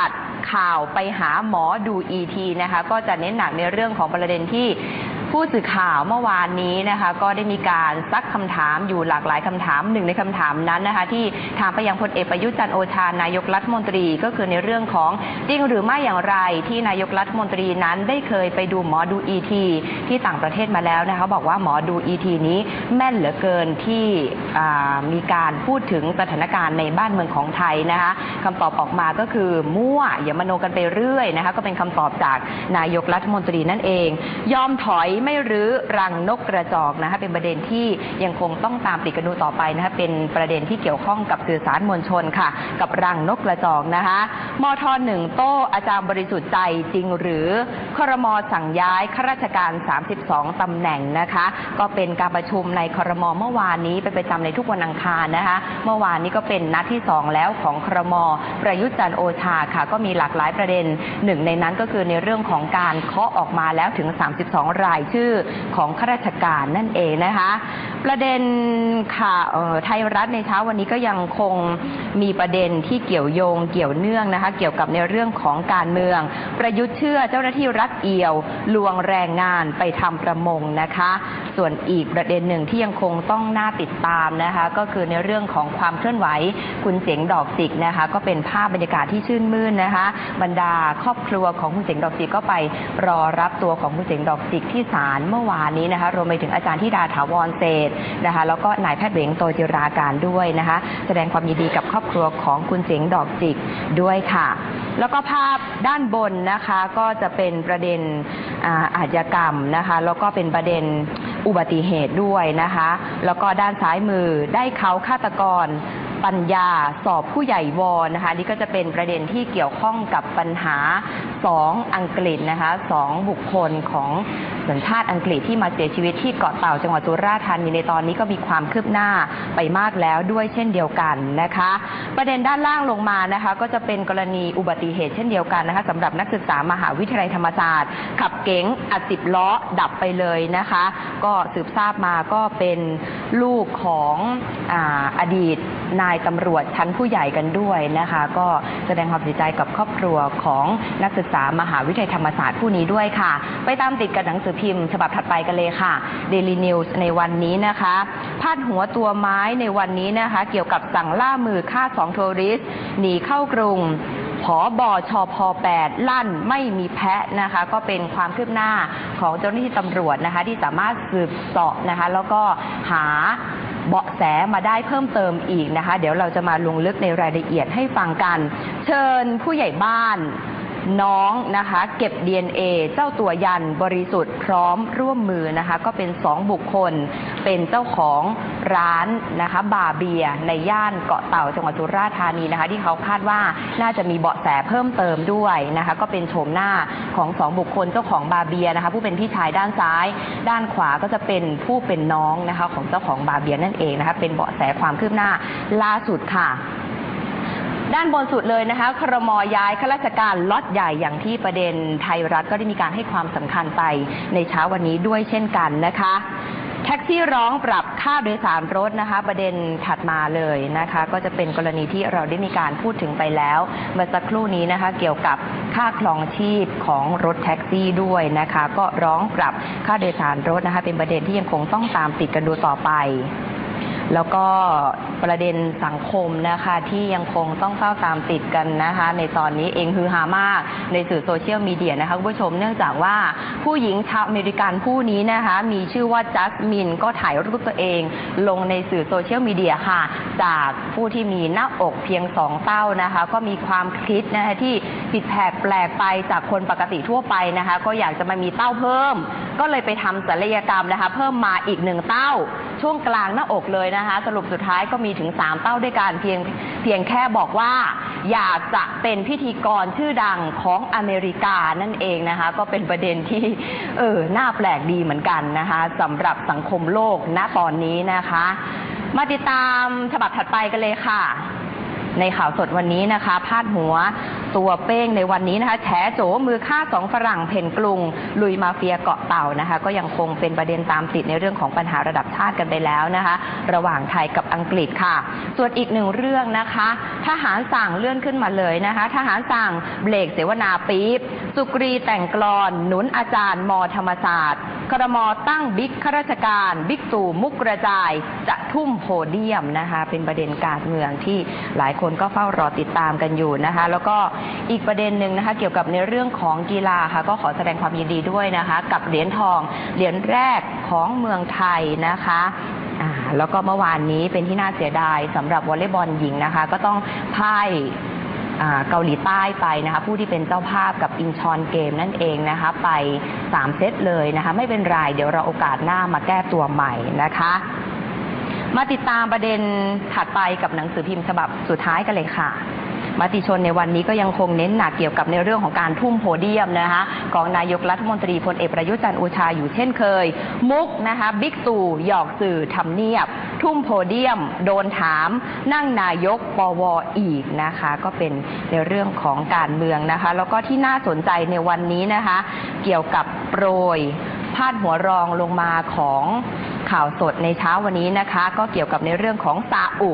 อัดข่าวไปหาหมอดูอีทีนะคะก็จะเน้นหนักในเรื่องของประเด็นที่ ผู้สื่อข่าวเมื่อวานนี้นะคะก็ได้มีการซักคำถามอยู่หลากหลายคำถามหนึ่งในคำถามนั้นนะคะที่ถามไปยังพลเอกประยุทธ์จันโอชานายกรัฐมนตรีก็คือในเรื่องของจริงหรือไม่อย่างไรที่นายกรัฐมนตรีนั้นได้เคยไปดูหมอดูอีทีที่ต่างประเทศมาแล้วนะคะบอกว่าหมอดูอีทีนี้แม่นเหลือเกินที่มีการพูดถึงสถานการณ์ในบ้านเมืองของไทยนะคะคำตอบออกมาก็คือมั่วอย่ามโนกันไปเรื่อยนะคะก็เป็นคำตอบจากนายกรัฐมนตรีนั่นเอง ยอมถอยไม่รื้อรังนกกระจอกนะคะเป็นประเด็นที่ยังคงต้องตามติดกันดูต่อไปนะคะเป็นประเด็นที่เกี่ยวข้องกับสื่อสารมวลชนค่ะ กับรังนกกระจอกนะคะมทหนึ่งโต้อาจารย์บริสุทธิ์ใจจริงหรือครมสั่งย้ายข้าราชการ 32ตำแหน่งนะคะ ก็เป็นการประชุมในครมเมื่อวานนี้เป็นประจำในทุกวันอังคารนะคะ เมื่อวานนี้ก็เป็นนัดที่ 2 แล้วของครมประยุทธ์จันโอชาค่ะ ก็มีหลากหลายประเด็นหนึ่งในนั้นก็คือในเรื่องของการเคาะออกมาแล้วถึง 32 รายชื่อของข้าราชการนั่นเองนะคะ ประเด็นค่ะเอ่อไทยรัฐในเช้าวันนี้ก็ยังคงมีประเด็นที่เกี่ยวโยงเกี่ยวเนื่องนะคะ เกี่ยวกับในเรื่องของการเมือง ประยุทธ์เชื่อเจ้าหน้าที่รัฐเอี่ยว ลวงแรงงานไปทำประมงนะคะ ส่วนอีกประเด็นหนึ่งที่ยังคงต้องน่าติดตามนะคะ ก็คือในเรื่องของความเคลื่อนไหวคุณเจ๋งดอกจิกนะคะ ก็เป็นภาพบรรยากาศที่ชื่นมื่นนะคะ บรรดาครอบครัวของคุณเจ๋งดอกจิกก็ไปรอรับตัวของคุณเจ๋งดอกจิกที่าลเมื่อวานนี้นะคะรวมไปถึงอาจารย์ธิดาถาวรเศษนะคะแล้วก็นายแพทย์เหวงโตจิราการด้วยนะคะแสดงความยินดีกับครอบครัวของคุณเจ๋งดอกจิกด้วยค่ะ แล้วก็ภาพด้านบนนะคะก็จะเป็นประเด็นอาอาชญากรรมนะคะแล้วก็เป็นประเด็นอุบัติเหตุด้วยนะคะ แล้วก็ด้านซ้ายมือได้เขาฆาตกรปัญญาสอบผู้ใหญ่วอนนะคะนี่ก็จะเป็นประเด็นที่เกี่ยวข้องกับปัญหาสองอังกฤษนะคะสองบุคคลของสัญชาติอังกฤษที่มาเสียชีวิตที่เกาะเต่าจังหวัดสุราษฎร์ธานีในตอนนี้ก็มีความคืบหน้าไปมากแล้วด้วยเช่นเดียวกันนะคะ ประเด็นด้านล่างลงมานะคะ ก็จะเป็นกรณีอุบัติเหตุเช่นเดียวกันนะคะสำหรับนักศึกษามหาวิทยาลัยธรรมศาสตร์ ขับเก๋งอัดสิบล้อดับไปเลยนะคะ ก็สืบทราบมาก็เป็นลูกของออดีตนายตำรวจชั้นผู้ใหญ่กันด้วยนะคะ ก็แสดงความเสียใจกับครอบครัวของนักศึกษามหาวิทยาลัยธรรมศาสตร์ผู้นี้ด้วยค่ะ ไปตามติดกับหนังสือพิมพ์ฉบับถัดไปกันเลยค่ะ Daily News ในวันนี้นะคะ พาดหัวตัวไม้ในวันนี้นะคะ เกี่ยวกับสั่งล่ามือฆ่าสองทัวริสหนีเข้ากรุงผอบอชอพ8ลั่นไม่มีแพะนะคะ ก็เป็นความคืบหน้าของเจ้าหน้าที่ตำรวจนะคะ ที่สามารถสืบเสาะนะคะ แล้วก็หาเบาะแสมาได้เพิ่มเติมอีกนะคะ เดี๋ยวเราจะมาลงลึกในรายละเอียดให้ฟังกัน เชิญผู้ใหญ่บ้าน น้องนะคะ เก็บ DNA เจ้าตัวยันบริสุทธิ์พร้อมร่วมมือนะคะ ก็เป็นสองบุคคล เป็นเจ้าของร้านนะคะ บาเบียในย่านเกาะเต่าจังหวัดสุราษฎร์ธานีนะคะ ที่เขาคาดว่าน่าจะมีเบาะแสเพิ่มเติมด้วยนะคะ ก็เป็นโฉมหน้าของสองบุคคลเจ้าของบาเบียนะคะ ผู้เป็นพี่ชายด้านซ้าย ด้านขวาก็จะเป็นผู้เป็นน้องนะคะ ของเจ้าของบาเบียนั่นเองนะคะ เป็นเบาะแสความคืบหน้าล่าสุดค่ะ ด้านบนสุดเลยนะคะครมย้ายข้าราชการล็อตใหญ่อย่างที่ประเด็นไทยรัฐก็ได้มีการให้ความสำคัญไปในเช้าวันนี้ด้วยเช่นกันนะคะแท็กซี่ร้องปรับค่าโดยสารรถนะคะ ประเด็นถัดมาเลยนะคะ ก็จะเป็นกรณีที่เราได้มีการพูดถึงไปแล้วเมื่อสักครู่นี้นะคะ เกี่ยวกับค่าครองชีพของรถแท็กซี่ด้วยนะคะ ก็ร้องปรับค่าโดยสารรถนะคะ เป็นประเด็นที่ยังคงต้องตามติดกันดูต่อไป แล้วก็ ประเด็นสังคมนะคะที่ยังคงต้องเฝ้าตามติดกันนะคะ ในตอนนี้เองฮือฮามากในสื่อโซเชียลมีเดียนะคะคุณผู้ชมเนื่องจากว่าผู้หญิงชาวอเมริกันผู้นี้นะคะมีชื่อว่าจัสมินก็ถ่ายรูปตัวเอง ลงในสื่อโซเชียลมีเดียค่ะ จากผู้ที่มีหน้าอกเพียงสองเต้านะคะ ก็มีความคิดนะคะที่ผิดแผกแปลกไปจากคนปกติทั่วไปนะคะ ก็อยากจะมามีเต้าเพิ่ม ก็เลยไปทำศัลยกรรมนะคะ เพิ่มมาอีกหนึ่งเต้า ช่วงกลางหน้าอกเลยนะคะ สรุปสุดท้ายก็มีถึง 3เต้าด้วยกันเพียงเพียงแค่บอกว่า อยากจะเป็นพิธีกรชื่อดังของอเมริกานั่นเองนะคะ ก็เป็นประเด็นที่เออน่าแปลกดีเหมือนกันนะคะสำหรับสังคมโลกณตอนนี้นะคะ มาติดตามฉบับถัดไปกันเลยค่ะ ในข่าวสดวันนี้นะคะ พาดหัว ตัวเป้งในวันนี้นะคะแฉโจมือฆ่าสองฝรั่งเพ่นกรุง ลุยมาเฟียเกาะเต่านะคะ ก็ยังคงเป็นประเด็นตามติดในเรื่องของปัญหาระดับชาติกันไปแล้วนะคะ ระหว่างไทยกับอังกฤษค่ะ ส่วนอีกหนึ่งเรื่องนะคะ ทหารสั่งเลื่อนขึ้นมาเลยนะคะทหารสั่งเบรกเสวนาปี๊บสุกรีแต่งกลอนหนุนอาจารย์มธรรมศาสตร์ครมตั้งบิ๊กข้าราชการ บิ๊กตู่มุกกระจายจะ ทุ่มโพเดียมนะคะ เป็นประเด็นการเมืองที่หลายคนก็เฝ้ารอติดตามกันอยู่นะคะ แล้วก็อีกประเด็นหนึ่งนะคะ เกี่ยวกับในเรื่องของกีฬาค่ะ ก็ขอแสดงความยินดีด้วยนะคะ กับเหรียญทองเหรียญแรกของเมืองไทยนะคะแล้วก็เมื่อวานนี้เป็นที่น่าเสียดายสำหรับวอลเลย์บอลหญิงนะคะ ก็ต้องพ่ายเกาหลีใต้ไปนะคะ ผู้ที่เป็นเจ้าภาพกับอินชอนเกมนั่นเองนะคะ ไป 3 เซตเลยนะคะ ไม่เป็นไร เดี๋ยวเราโอกาสหน้ามาแก้ตัวใหม่นะคะ มาติดตามประเด็นถัดไปกับหนังสือพิมพ์ฉบับสุดท้ายกันเลยค่ะมติชนในวันนี้ก็ยังคงเน้นหนักเกี่ยวกับในเรื่องของการทุ่มโพเดียมนะคะของนายกรัฐมนตรีพลเอกประยุทธ์จันทร์โอชาอยู่เช่นเคย มุกนะคะบิ๊กตู่หยอกสื่อทำเนียบ ทุ่มโพเดียม โดนถาม นั่งนายกปวอีกนะคะ ก็เป็นในเรื่องของการเมืองนะคะ แล้วก็ที่น่าสนใจในวันนี้นะคะ เกี่ยวกับโปรยพาดหัวรองลงมาของ ข่าวสดในเช้าวันนี้นะคะ ก็เกี่ยวกับในเรื่องของซาอุ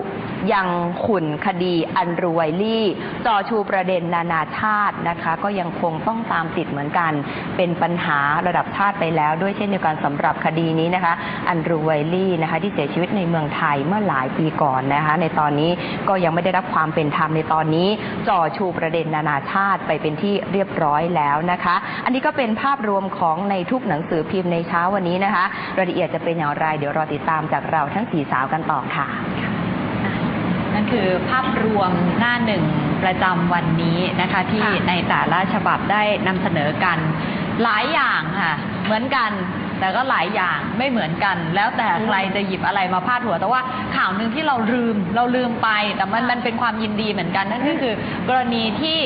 ยังขุนคดีอันรวยลี่จ่อชูประเด็นนานาชาตินะคะ ก็ยังคงต้องตามติดเหมือนกัน เป็นปัญหาระดับชาติไปแล้ว ด้วยเช่นเดียวกันสำหรับคดีนี้นะคะ อันรวยลี่นะคะ ที่เสียชีวิตในเมืองไทยเมื่อหลายปีก่อนนะคะ ในตอนนี้ก็ยังไม่ได้รับความเป็นธรรมในตอนนี้จ่อชูประเด็นนานาชาติไปเป็นที่เรียบร้อยแล้วนะคะ อันนี้ก็เป็นภาพรวมของในทุกหนังสือพิมพ์ในเช้าวันนี้นะคะรายละเอียดจะเป็นอย่างไรเดี๋ยวรอติดตามจากเราทั้งสี่สาวกันต่อค่ะ นั่นคือภาพรวมหน้าหนึ่งประจำวันนี้นะคะ ที่ค่ะในแต่ละฉบับได้นำเสนอกันหลายอย่างค่ะ เหมือนกันแต่ก็หลายอย่างไม่เหมือนกัน แล้วแต่ใครจะหยิบอะไรมาพาดหัว แต่ว่าข่าวหนึ่งที่เราลืมเราลืมไป แต่มันมันเป็นความยินดีเหมือนกันนั่นก็คือกรณีที่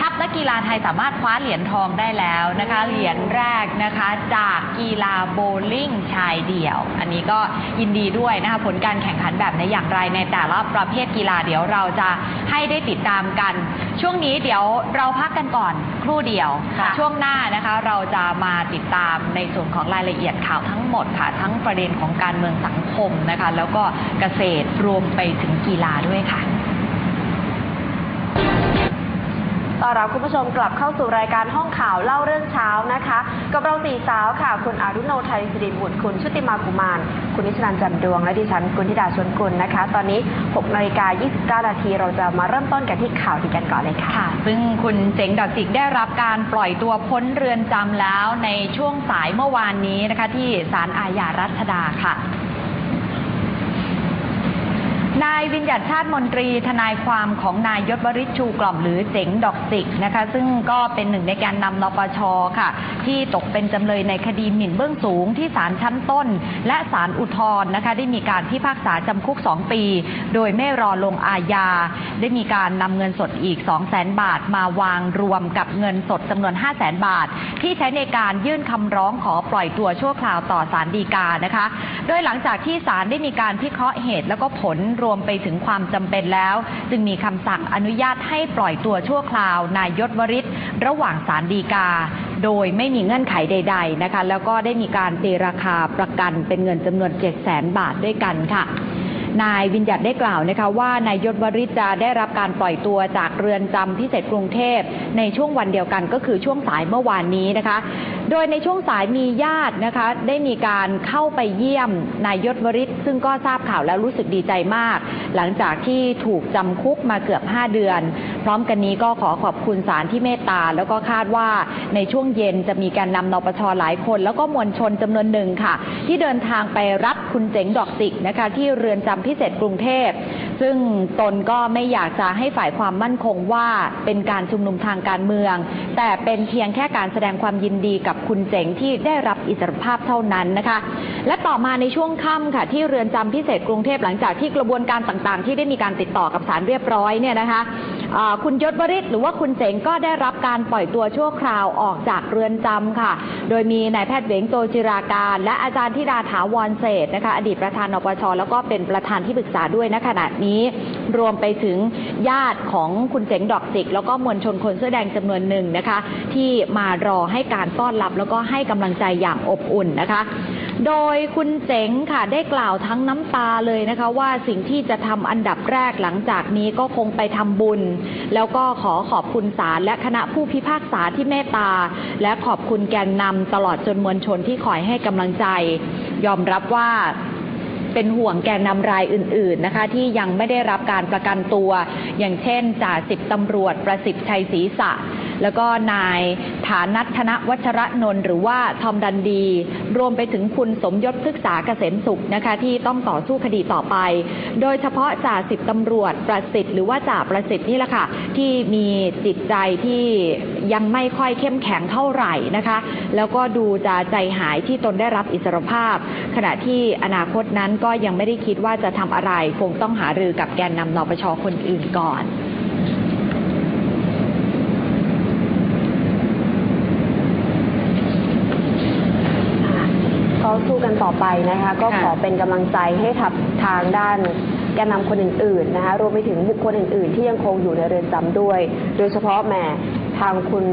ทัพนักกีฬาไทยสามารถคว้าเหรียญทองได้แล้วนะคะ เหรียญแรกนะคะจากกีฬาโบว์ลิ่งชายเดี่ยว อันนี้ก็ยินดีด้วยนะคะผลการแข่งขันแบบในอย่างไรในแต่ละประเภทกีฬาเดี๋ยวเราจะให้ได้ติดตามกัน ช่วงนี้เดี๋ยวเราพักกันก่อนครู่เดียวค่ะช่วงหน้านะคะเราจะมาติดตามในส่วนของรายละเอียดข่าวทั้งหมดค่ะทั้งประเด็นของการเมืองสังคมนะคะ แล้วก็เกษตรรวมไปถึงกีฬาด้วยค่ะ ต้อนรับคุณผู้ชมกลับเข้าสู่รายการห้องข่าวเล่าเรื่องเช้านะคะ กับเราสี่สาวค่ะ คุณอารุโนไทยสิริบุตรคุณชุติมากุมาร คุณนิชนันจันดวง และดิฉันกุลธิดาชวนกุลนะคะ ตอนนี้6นาฬิกา29นาทีเราจะมาเริ่มต้นกันที่ข่าวดีกันก่อนเลยค่ะคะซึ่งคุณเจ๋งดอกจิกได้รับการปล่อยตัวพ้นเรือนจำแล้วในช่วงสายเมื่อวานนี้นะคะที่ศาลอาญารัชดาค่ะ นายวิญญัติชาติมนตรีทนายความของนายยศวริชชูกล่อมหรือเจ๋งดอกจิกนะคะ ซึ่งก็เป็นหนึ่งในแกนนำนปชค่ะ ที่ตกเป็นจำเลยในคดีหมิ่นเบื้องสูงที่ศาลชั้นต้น และศาลอุทธรณ์นะคะ ได้มีการพิพากษาจำคุก 2 ปี โดยไม่รอลงอาญา ได้มีการนำเงินสดอีก 2 0 0แสนบาท มาวางรวมกับเงินสดจำนวน 5 0 0แสนบาท ที่ใช้ในการยื่นคำร้องขอปล่อยตัวชั่วคราวต่อศาลฎีกานะคะ โดยหลังจากที่ศาลได้มีการพิเคราะห์เหตุแล้วก็ผลรวมไปถึงความจำเป็นแล้ว จึงมีคำสั่งอนุญาตให้ปล่อยตัวชั่วคราว นายยศวริศระหว่างศาลฎีกา โดยไม่มีเงื่อนไขใด ๆนะคะ แล้วก็ได้มีการตีราคาประกันเป็นเงินจำนวน 7 0 0 0 0 0 บาทด้วยกันค่ะนายวิญญัติได้กล่าวนะคะว่านายยศวริศจะได้รับการปล่อยตัวจากเรือนจำพิเศษกรุงเทพ ในช่วงวันเดียวกันก็คือช่วงสายเมื่อวานนี้นะคะ โดยในช่วงสายมีญาตินะคะ ได้มีการเข้าไปเยี่ยมนายยศวริศซึ่งก็ทราบข่าวแล้วรู้สึกดีใจมาก หลังจากที่ถูกจำคุกมาเกือบ 5 เดือน พร้อมกันนี้ก็ขอขอบคุณศาลที่เมตตา แล้วก็คาดว่าในช่วงเย็นจะมีการนำนปชหลายคน แล้วก็มวลชนจำนวนหนึ่งค่ะ ที่เดินทางไปรับคุณเจ๋งดอกจิกนะคะ ที่เรือนจำพิเศษกรุงเทพ ซึ่งตนก็ไม่อยากจะให้ฝ่ายความมั่นคงว่าเป็นการชุมนุมทางการเมือง แต่เป็นเพียงแค่การแสดงความยินดีกับคุณเจ๋งที่ได้รับอิสรภาพเท่านั้นนะคะ และต่อมาในช่วงค่ำค่ะที่เรือนจำพิเศษกรุงเทพหลังจากที่กระบวนการต่างๆ ที่ได้มีการติดต่อกับศาลเรียบร้อยเนี่ยนะคะ คุณยศวริศหรือว่าคุณเจ๋งก็ได้รับการปล่อยตัวชั่วคราวออกจากเรือนจำค่ะ โดยมีนายแพทย์เวงโตจิราการ และอาจารย์ธิดาถาวรเศษนะคะอดีตประธานนปชแล้วก็เป็นประธานที่ปรึกษาด้วยณขณะนี้ รวมไปถึงญาติของคุณเจ๋งดอกจิก แล้วก็มวลชนคนเสื้อแดงจำนวนหนึ่งนะคะ ที่มารอให้การต้อนรับแล้วก็ให้กำลังใจอย่างอบอุ่นนะคะ โดยคุณเจ๋งค่ะได้กล่าวทั้งน้ำตาเลยนะคะ ว่าสิ่งที่จะทำอันดับแรกหลังจากนี้ก็คงไปทำบุญ แล้วก็ขอขอบคุณศาลและคณะผู้พิพากษาที่เมตตา และขอบคุณแกนนำตลอดจนมวลชนที่คอยให้กำลังใจ ยอมรับว่า เป็นห่วงแกนนำรายอื่น ๆนะคะ ที่ยังไม่ได้รับการประกันตัว อย่างเช่นจ่าสิบตำรวจประสิทธิ์ชัยศรีสะแล้วก็นายฐานัทธนวัชระนนท์หรือว่าทอมดันดี รวมไปถึงคุณสมยศพฤกษาเกษมสุขนะคะ ที่ต้องต่อสู้คดีต่อไป โดยเฉพาะจ่าสิบตำรวจประสิทธิ์หรือว่าจ่าประสิทธิ์นี่แหละค่ะที่มีจิตใจที่ ยังไม่ค่อยเข้มแข็งเท่าไหร่นะคะ แล้วก็ดูจะใจหายที่ตนได้รับอิสรภาพ ขณะที่อนาคตนั้นก็ยังไม่ได้คิดว่าจะทำอะไร คงต้องหารือกับแกนนำนปชคนอื่นก่อนก็สู้กันต่อไปนะคะ ก็ค่ะขอเป็นกำลังใจให้ทับทางด้านแกนนำคนอื่นๆนะคะรวมไปถึงบุคคลอื่นๆ ที่ยังคงอยู่ในเรือนจำด้วย โดยเฉพาะแหม ทางคุณ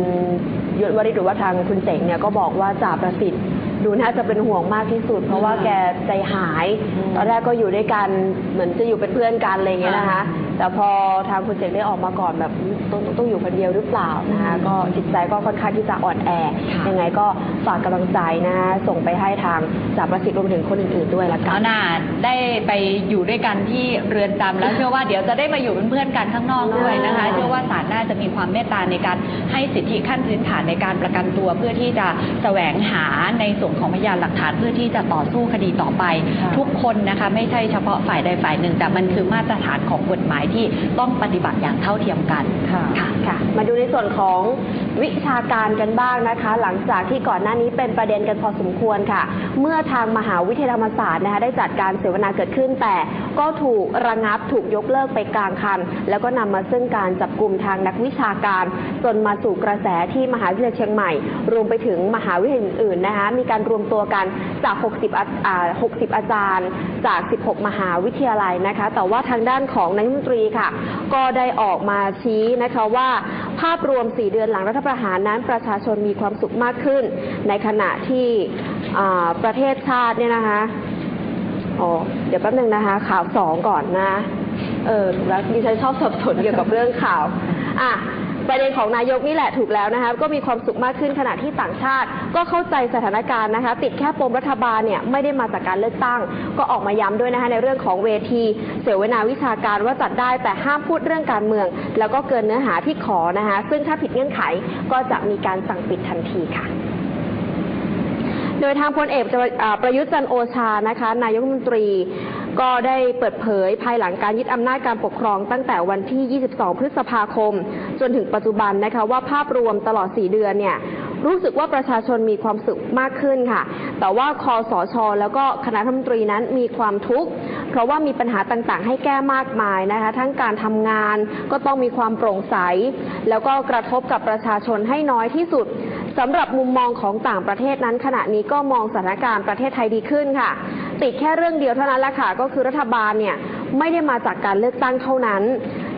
ยศวริศหรือว่าทางคุณเจ๋งเนี่ยก็บอกว่าจ่าประสิทธิ์ ดูน่าจะเป็นห่วงมากที่สุด เพราะว่าแกใจหาย ตอนแรกก็อยู่ด้วยกันเหมือนจะอยู่เป็นเพื่อนกันอะไรอย่างเงี้ยนะคะ แต่พอทางคุณเจ๋งได้ออกมาก่อนแบบต้องต้องอยู่คนเดียวหรือเปล่านะคะอืมก็จิตใจก็ค่อนข้างที่จะอ่อนแอค่ะยังไงก็ฝากกำลังใจนะคะส่งไปให้ทางจ่าประสิทธิ์รวมถึงคนอื่นๆด้วยละกัเอานหน่าได้ไปอยู่ด้วยกันที่เรือนจำแล้วเชื่อว่าเดี๋ยวจะได้มาอยู่เป็นเพื่อนกันข้างนอกด้วยนะคะอ่าเชื่อว่าศาลน่าจะมีความเมตตาในการให้สิทธิขั้นพื้นฐานในการประกันตัวเพื่อที่จะแสวงหาในส่วนของพยานหลักฐานเพื่อที่จะต่อสู้คดีต่อไป ทุกคนนะคะไม่ใช่เฉพาะฝ่ายใดฝ่ายหนึ่ง แต่มันคือมาตรฐานของกฎหมายที่ต้องปฏิบัติอย่างเท่าเทียมกันค่ะค่ะ มาดูในส่วนของ วิชาการกันบ้างนะคะ หลังจากที่ก่อนหน้านี้เป็นประเด็นกันพอสมควรค่ะ เมื่อทางมหาวิทยาลัยธรรมศาสตร์นะคะได้จัดการเสวนาเกิดขึ้น แต่ก็ถูกระงับถูกยกเลิกไปกลางคัน แล้วก็นำมาซึ่งการจับกลุ่มทางนักวิชาการ จนมาสู่กระแสที่มหาวิทยาลัยเชียงใหม่ รวมไปถึงมหาวิทยาลัยอื่นๆนะคะมีการรวมตัวกันจาก 60อาอ่า 60 อาจารย์จาก 16 มหาวิทยาลัยนะคะ แต่ว่าทางด้านของนายกรัฐมนตรีค่ะ ก็ได้ออกมาชี้นะคะว่า ภาพรวม 4 เดือนหลังรัฐประหารนั้นประชาชนมีความสุขมากขึ้น ในขณะที่ประเทศชาติเนี่ยนะคะอ๋อเดี๋ยวแป๊บนึงนะคะ ข่าวสองก่อนนะ เออถูกแล้วดิฉันชอบสับสนเกี่ยวกับเรื่องข่าว อะ ประเด็นของนายกนี่แหละถูกแล้วนะคะก็มีความสุขมากขึ้นขณะที่ต่างชาติ ก็เข้าใจสถานการณ์นะคะ ติดแค่ปมรัฐบาลเนี่ยไม่ได้มาจากการเลือกตั้ง ก็ออกมาย้ำด้วยนะคะในเรื่องของเวที เสวนาวิชาการว่าจัดได้แต่ห้ามพูดเรื่องการเมือง แล้วก็เกินเนื้อหาที่ขอนะคะ ซึ่งถ้าผิดเงื่อนไขก็จะมีการสั่งปิดทันทีค่ะโดยทางพลเอกประยุทธ์จันโอชานะคะ นายกรัฐมนตรี ก็ได้เปิดเผยภายหลังการยึดอำนาจการปกครองตั้งแต่วันที่ 22 พฤษภาคม จนถึงปัจจุบันนะคะว่าภาพรวมตลอด 4 เดือนเนี่ยรู้สึกว่าประชาชนมีความสุขมากขึ้นค่ะ แต่ว่าคอสชแล้วก็คณะรัฐมนตรีนั้นมีความทุกข์ เพราะว่ามีปัญหาต่างๆ ให้แก้มากมายนะคะ ทั้งการทำงานก็ต้องมีความโปร่งใส แล้วก็กระทบกับประชาชนให้น้อยที่สุด สำหรับมุมมองของต่างประเทศนั้น ขณะนี้ก็มองสถานการณ์ประเทศไทยดีขึ้นค่ะ ติดแค่เรื่องเดียวเท่านั้นแหละค่ะ ก็คือรัฐบาลเนี่ยไม่ได้มาจากการเลือกตั้งเท่านั้น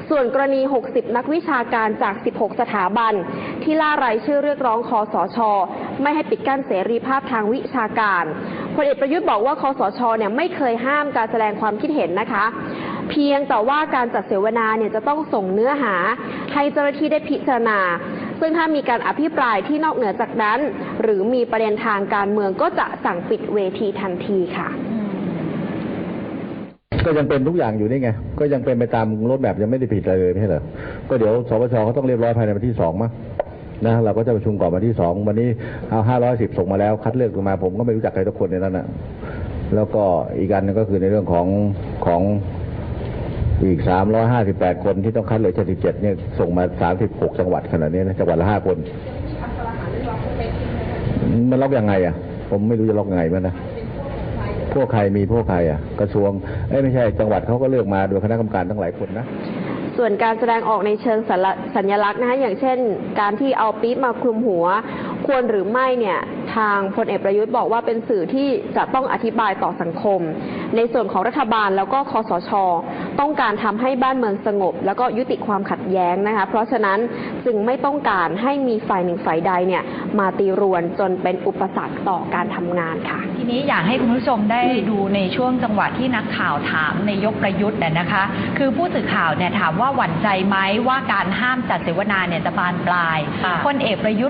ส่วนกรณี 60 นักวิชาการจาก 16 สถาบัน ที่ล่ารายชื่อเรียกร้องคอสช ไม่ให้ปิดกั้นเสรีภาพทางวิชาการพลเอกประยุทธ์บอกว่าคอสชเนี่ยไม่เคยห้ามการแสดงความคิดเห็นนะคะ เพียงแต่ว่าการจัดเสวนาเนี่ยจะต้องส่งเนื้อหาให้เจ้าหน้าที่ได้พิจารณา ซึ่งถ้ามีการอภิปรายที่นอกเหนือจากนั้น หรือมีประเด็นทางการเมืองก็จะสั่งปิดเวทีทันทีค่ะ ก็ยังเป็นทุกอย่างอยู่นี่ไง ก็ยังเป็นไปตามรถแบบยังไม่ได้ผิดอะไรเลยไม่ใช่เหรอ ก็เดี๋ยวสปชเขาต้องเรียบร้อยภายในวันที่สองมั้งนะเราก็จะประชุมก่อนวันที่สองวันนี้เอาห้าร้อยสิบส่งมาแล้วคัดเลือกออกมา ผมก็ไม่รู้จักใครทุกคนในนั้นนะแล้วก็อีกอันหนึงก็คือในเรื่องของของ อีกสามร้อยห้าสิบแปดคนที่ต้องคัดเหลือเจ็ดสิบเจ็ดเนี่ยส่งมาสามสิบหกจังหวัดขนาดนี้นะจังหวัดละห้าคน มันล็อกยังไงอะ ผมไม่รู้จะล็อกยังไงมันนะพวกใครมีพวกใครอะ กระทรวงเอ้ไม่ใช่จังหวัดเขาก็เลือกมาโดยคณะกรรมการทั้งหลายคนนะส่วนการแสดงออกในเชิงสัญลักสัญลักษณ์นะคะอย่างเช่น การที่เอาปี๊บมาคลุมหัว ควรหรือไม่เนี่ยทางพลเอกประยุทธ์บอกว่าเป็นสื่อที่จะต้องอธิบายต่อสังคม ในส่วนของรัฐบาลแล้วก็คอสช ต้องการทำให้บ้านเมืองสงบ แล้วก็ยุติความขัดแย้งนะคะ เพราะฉะนั้นจึงไม่ต้องการให้มีฝ่ายหนึ่งฝ่ายใดเนี่ยมาตีรวนจนเป็นอุปสรรคต่อการทำงานค่ะ ทีนี้อยากให้คุณผู้ชมได้ดูในช่วงจังหวะที่นักข่าวถามนายกประยุทธ์เนี่ยนะคะ คือผู้สื่อข่าวเนี่ยถามว่าหวั่นใจไหมว่าการห้ามจัดเสวนาเนี่ยจะบานปลายค่ะพลเอกประยุทธ์